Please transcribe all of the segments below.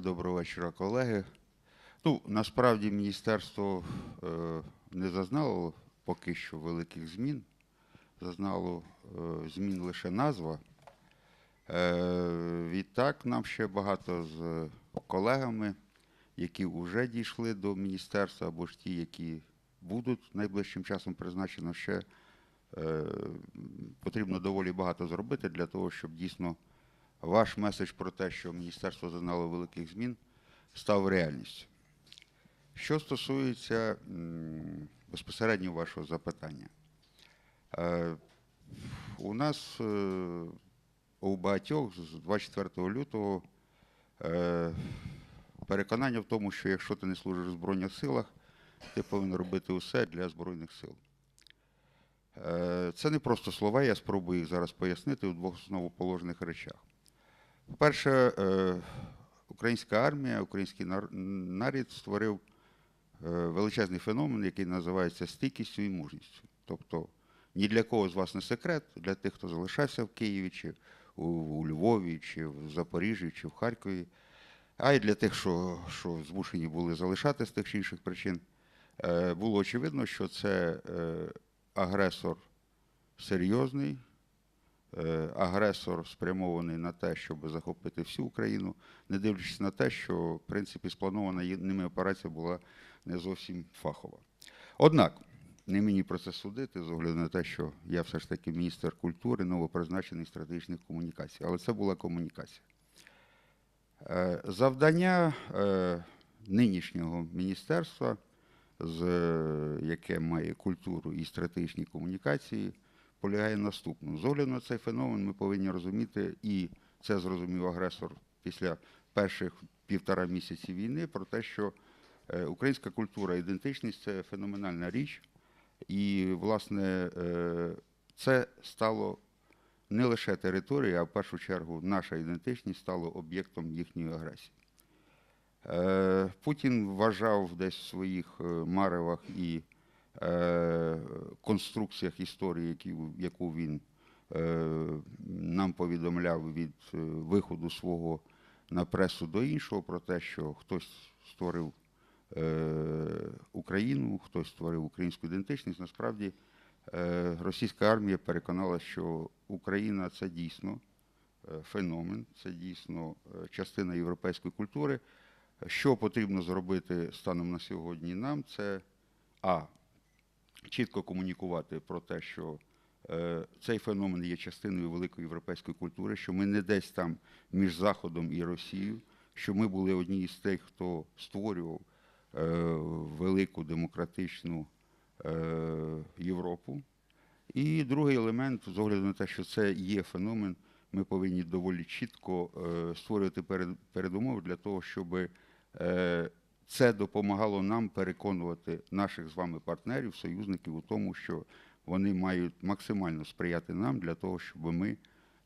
Доброго вечора, колеги. Ну, насправді міністерство е, не зазнало поки що великих змін. Зазнало е, змін лише назва. Е, відтак, нам ще багато з колегами, які вже дійшли до міністерства, або ж ті, які будуть найближчим часом призначено, ще е, потрібно доволі багато зробити для того, щоб дійсно ваш меседж про те, що міністерство зазнало великих змін, став реальністю. Що стосується безпосередньо вашого запитання, Е, у нас е, у багатьох з 24 лютого е, переконання в тому, що якщо ти не служиш в Збройних силах, ти повинен робити усе для Збройних сил. Це не просто слова, я спробую їх зараз пояснити у двох основоположних речах. По-перше, е, українська армія, український нар- нарід створив е, величезний феномен, який називається стійкістю і мужністю. Тобто ні для кого з вас не секрет, для тих, хто залишався в Києві, чи у, Львові, чи в Запоріжжі, чи в Харкові, а й для тих, що, що змушені були залишати з тих чи інших причин, е, було очевидно, що це агресор серйозний, агресор спрямований на те, щоб захопити всю Україну, не дивлячись на те, що в принципі спланована ними операція була не зовсім фахова. Однак, не мені про це судити, з огляду на те, що я все ж таки міністр культури, новопризначений стратегічних комунікацій. Але це була комунікація. Е, Завдання е, нинішнього міністерства, е, яке має культуру і стратегічні комунікації, полягає в наступному. З огляду на цей феномен ми повинні розуміти, і це зрозумів агресор після перших півтора місяці війни, про те, що е, українська культура ідентичність це феноменальна річ. І, власне, е, це стало не лише територією, а в першу чергу наша ідентичність стала об'єктом їхньої агресії. Е, Путін вважав десь в своїх маревах і конструкціях історії, яку він е, нам повідомляв від е, виходу свого на пресу до іншого, про те, що хтось створив е, Україну, хтось створив українську ідентичність. Насправді е, російська армія переконала, що Україна це дійсно е, феномен, це дійсно е, частина європейської культури. Що потрібно зробити станом на сьогодні нам, це а. Чітко комунікувати про те, що е, цей феномен є частиною великої європейської культури, що ми не десь там між Заходом і Росією, що ми були одні з тих, хто створював е, велику демократичну е, Європу. І другий елемент, з огляду на те, що це є феномен, ми повинні доволі чітко створювати перед, передумови для того, щоб це допомагало нам переконувати наших з вами партнерів, союзників у тому, що вони мають максимально сприяти нам для того, щоб ми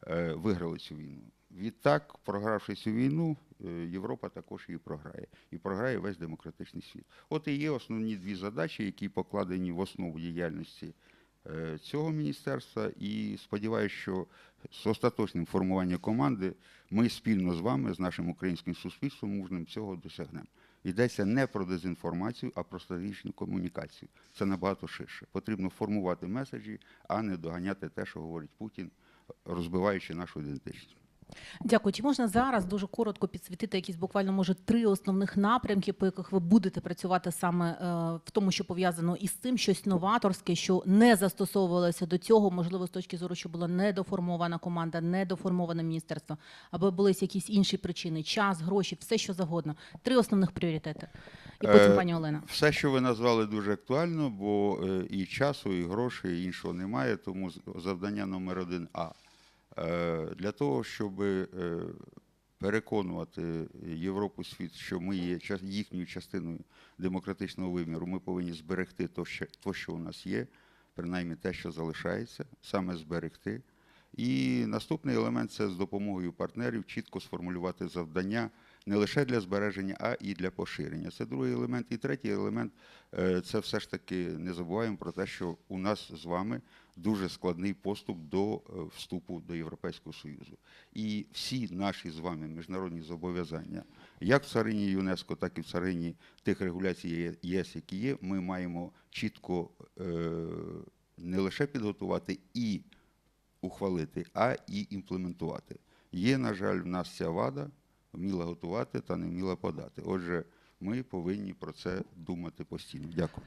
е, виграли цю війну. Відтак, програвши цю війну, е, Європа також її програє. І програє весь демократичний світ. От і є основні дві задачі, які покладені в основу діяльності е, цього міністерства. І сподіваюся, що з остаточним формуванням команди ми спільно з вами, з нашим українським суспільством, мужним цього досягнемо. Йдеться не про дезінформацію, а про стратегічну комунікацію. Це набагато ширше. Потрібно формувати меседжі, а не доганяти те, що говорить Путін, розбиваючи нашу ідентичність. Дякую. Чи можна зараз дуже коротко підсвітити якісь буквально може три основних напрямки, по яких ви будете працювати саме е, в тому, що пов'язано із цим, щось новаторське, що не застосовувалося до цього, можливо, з точки зору, що була недоформована команда, недоформоване міністерство, або були якісь інші причини, час, гроші, все що завгодно. Три основних пріоритети. І потім Е, пані Олена. Все, що ви назвали, дуже актуально, бо е, і часу, і грошей, і іншого немає. Тому завдання номер один А. Е, Для того, щоб е, переконувати Європу світ, що ми є їхньою частиною демократичного виміру, ми повинні зберегти то, що, то, що у нас є, принаймні те, що залишається, саме зберегти. І наступний елемент це з допомогою партнерів чітко сформулювати завдання не лише для збереження, а і для поширення. Це другий елемент. І третій елемент е, це все ж таки не забуваємо про те, що у нас з вами дуже складний поступ до е, вступу до Європейського Союзу. І всі наші з вами міжнародні зобов'язання, як в царині ЮНЕСКО, так і в царині тих регуляцій ЄС, які є, ми маємо чітко е, не лише підготувати і ухвалити, а і імплементувати. Є, на жаль, в нас ця вада вміла готувати та не вміла подати. Отже, ми повинні про це думати постійно. Дякую.